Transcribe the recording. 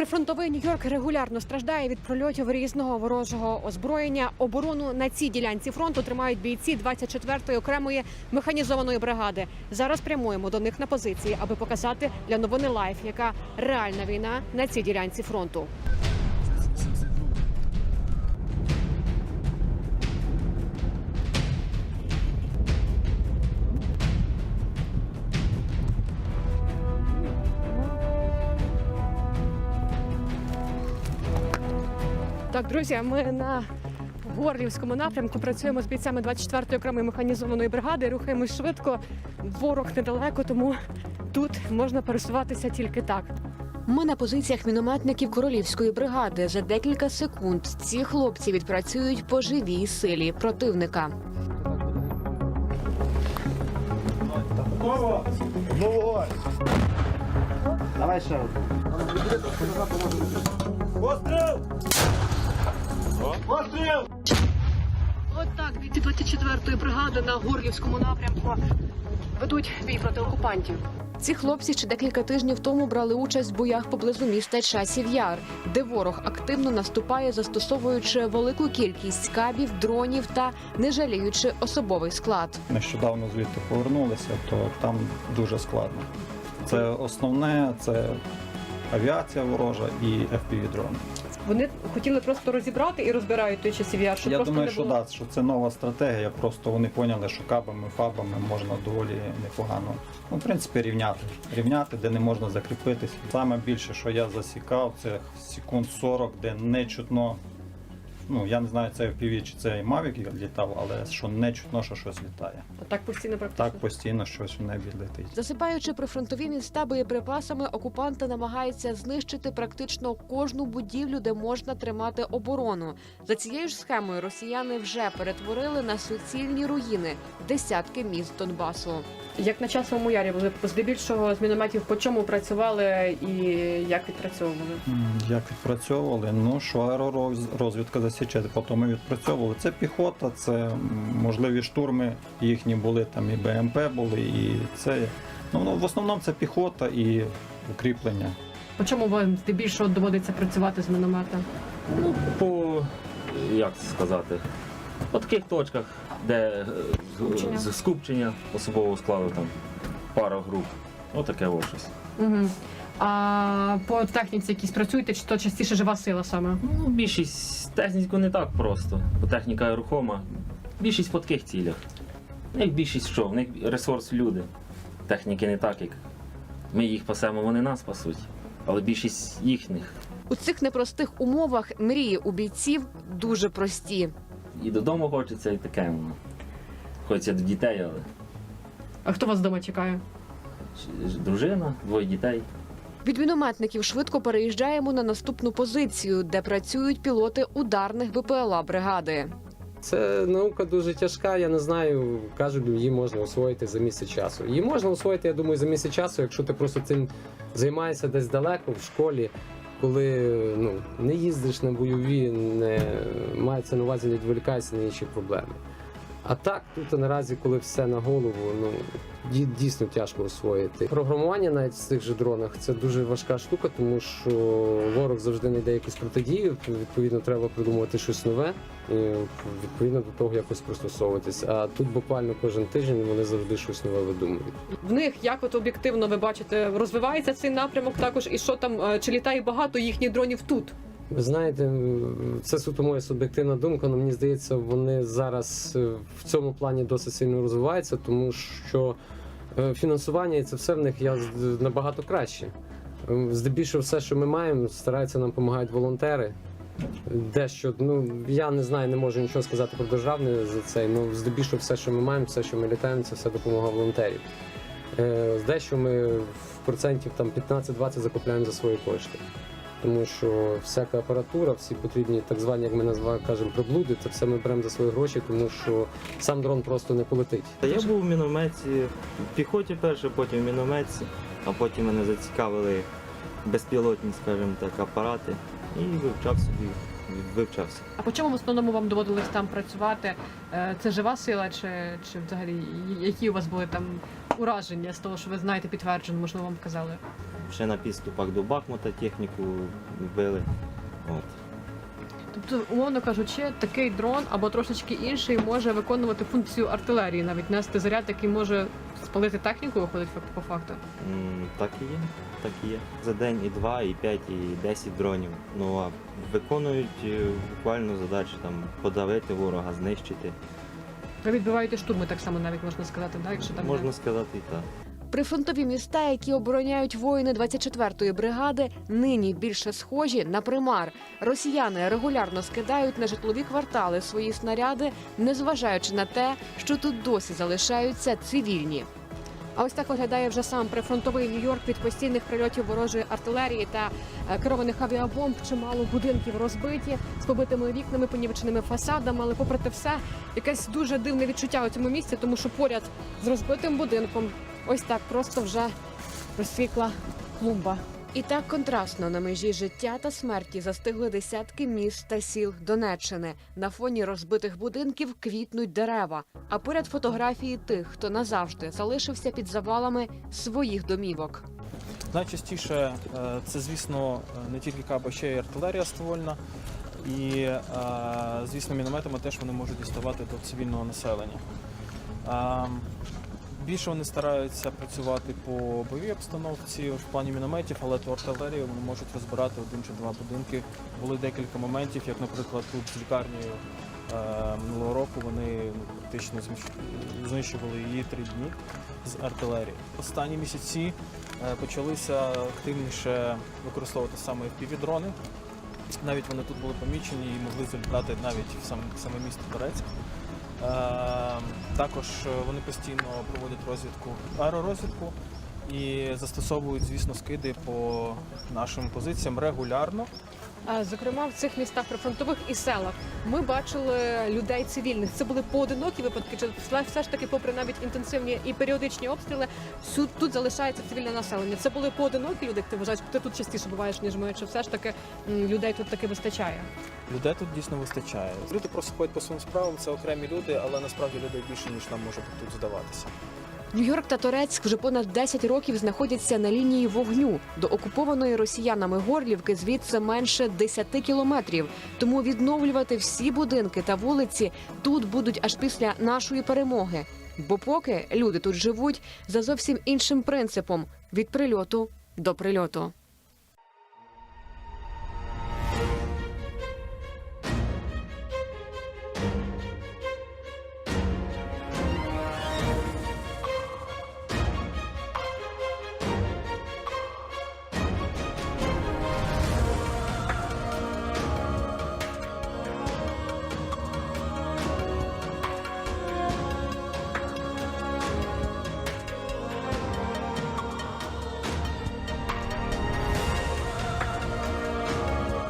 Прифронтовий Нью-Йорк регулярно страждає від прольотів різного ворожого озброєння. Оборону на цій ділянці фронту тримають бійці 24-ї окремої механізованої бригади. Зараз прямуємо до них на позиції, аби показати для новини Лайф, яка реальна війна на цій ділянці фронту. Так, друзі, ми на Горлівському напрямку працюємо з бійцями 24-ї окремої механізованої бригади. Рухаємось швидко. Ворог недалеко, тому тут можна пересуватися тільки так. Ми на позиціях мінометників королівської бригади. За декілька секунд ці хлопці відпрацюють по живій силі противника. Давай ще раз. Постріл! Постріл! От так, бійці 24-ї бригади на Горлівському напрямку ведуть бій проти окупантів. Ці хлопці ще декілька тижнів тому брали участь в боях поблизу міста Часів Яр, де ворог активно наступає, застосовуючи велику кількість кабів, дронів та не жаліючи особовий склад. нещодавно звідти повернулися, то там дуже складно. Це основне, це авіація ворожа і fpv дрони. Вони хотіли просто розібрати і розбирають той часів яр, щоб Я просто думаю, не що було. да, що це нова стратегія. Просто вони поняли, що кабами, фабами можна доволі непогано. Ну, в принципі, рівняти. Рівняти, де не можна закріпитись. Саме більше, що я засікав, це секунд 40, де не чутно. Ну, я не знаю, це FPV чи це Mavic літав, але що не чутно, що щось літає. Так постійно практично. Так постійно щось в небі летить. Засипаючи прифронтові міста боєприпасами, окупанти намагаються знищити практично кожну будівлю, де можна тримати оборону. За цією ж схемою росіяни вже перетворили на суцільні руїни десятки міст Донбасу. Як на часовому ярі були здебільшого з мінометів по чому працювали і як відпрацьовували? Як відпрацьовували? Ну, що аеророзвідка засіче, потім ми відпрацьовували. Це піхота, це можливі штурми їхні були, там і БМП були, і це. Ну, в основному це піхота і укріплення. По чому вам здебільшого доводиться працювати з міномета? Ну, по як це сказати, по таких точках, де е, Скупчення. з- скупчення особового складу там пара груп. Отаке ось щось. Угу. А по техніці якісь працюєте, чи то частіше жива сила саме? Ну, більшість техніку не так просто, бо техніка рухома. Більшість по таких цілях. У них більшість що? В них ресурс люди. Техніки не так, як ми їх пасемо, вони нас пасуть. Але більшість їхніх. У цих непростих умовах мрії у бійців дуже прості. І додому хочеться, і таке воно. Хочеться до дітей, але А хто вас вдома чекає? ж- дружина, двоє дітей. Від мінометників швидко переїжджаємо на наступну позицію, де працюють пілоти ударних БПЛА бригади. Це наука дуже тяжка. Я не знаю. Кажуть, її можна освоїти за місяць часу. Її можна освоїти, я думаю, за місяць часу, якщо ти просто цим займаєшся десь далеко в школі, коли ну не їздиш на бойові, не мається на увазі, не відволікаєшся на інші проблеми. А так, тут наразі, коли все на голову, ну дійсно тяжко освоїти. Програмування навіть з цих же дронах це дуже важка штука, тому що ворог завжди знайде якусь протидію. Відповідно, треба придумувати щось нове і відповідно до того якось пристосовуватись. А тут буквально кожен тиждень вони завжди щось нове видумують. В них як от об'єктивно ви бачите, розвивається цей напрямок також, і що там е, чи літає багато їхніх дронів тут? Ви знаєте, це суто моя суб'єктивна думка, але мені здається, вони зараз е, в цьому плані досить сильно розвиваються, тому що е, фінансування і це все в них я набагато краще. Е, Здебільшого все, що ми маємо, стараються нам допомагають волонтери. Дещо, ну я не знаю, не можу нічого сказати про державне за це. Ну здебільшого все, що ми маємо, все, що ми літаємо, це все допомога волонтерів. Дещо ми в процентів там 15-20 закупляємо за свої кошти. Тому що всяка апаратура, всі потрібні так звані, як ми називаємо, кажемо, приблуди, це все ми беремо за свої гроші, тому що сам дрон просто не полетить. Та я був в мінометці, в піхоті перше, потім в мінометці, а потім мене зацікавили безпілотні, скажімо так, апарати. І вивчав собі, вивчався. А по чому в основному вам доводилось там працювати? Е, Це жива сила, чи, чи взагалі які у вас були там ураження з того, що ви знаєте підтверджено, можливо, вам казали? ще на підступах до Бахмута техніку били. От. Тобто, умовно кажучи, такий дрон або трошечки інший може виконувати функцію артилерії, навіть нести заряд, який може спалити техніку, виходить по факту. М, Так і є, так і є. За день і два, і п'ять, і десять дронів. Ну а виконують е, буквально задачі там подавити ворога, знищити. Ви відбиваєте штурми, так само навіть можна сказати, да? якщо так Можна сказати і так. Прифронтові міста, які обороняють воїни 24-ї бригади, нині більше схожі на примар. Росіяни регулярно скидають на житлові квартали свої снаряди, незважаючи на те, що тут досі залишаються цивільні. А ось так виглядає вже сам прифронтовий Нью-Йорк від постійних прильотів ворожої артилерії та е, керованих авіабомб. Чимало будинків розбиті з побитими вікнами, понівеченими фасадами. Але попри те все, якесь дуже дивне відчуття у цьому місці, тому що поряд з розбитим будинком ось так просто вже розсвікла клумба. І так контрастно на межі життя та смерті застигли десятки міст та сіл Донеччини. На фоні розбитих будинків квітнуть дерева. А поряд фотографії тих, хто назавжди залишився під завалами своїх домівок. Найчастіше е, це, звісно, не тільки каба, ще й артилерія ствольна. І, е, звісно, мінометами теж вони можуть діставати до цивільного населення. Більше вони стараються працювати по бойовій обстановці в плані мінометів, але ту артилерію вони можуть розбирати один чи два будинки. Були декілька моментів, як, наприклад, тут з лікарнею е, минулого року вони практично знищували її три дні з артилерії. Останні місяці е, почалися активніше використовувати саме FPV-дрони. Навіть вони тут були помічені і могли залітати навіть в сам, саме місто Торецьк. Е, Також е, вони постійно проводять розвідку, аеророзвідку і застосовують, звісно, скиди по нашим позиціям регулярно. Зокрема, в цих містах прифронтових і селах ми бачили людей цивільних. Це були поодинокі випадки, чи все- ж таки, попри навіть інтенсивні і періодичні обстріли, сю- тут залишається цивільне населення. Це були поодинокі люди, ти вважаєш, ти тут частіше буваєш, ніж ми, чи все ж таки людей тут таки вистачає? Людей тут дійсно вистачає. Люди просто ходять по своїм справам, це окремі люди, але насправді людей більше, ніж нам може тут здаватися. Нью-Йорк та Торецьк вже понад 10 років знаходяться на лінії вогню. До окупованої росіянами Горлівки звідси менше 10 кілометрів. Тому відновлювати всі будинки та вулиці тут будуть аж після нашої перемоги. Бо поки люди тут живуть за зовсім іншим принципом від прильоту до прильоту.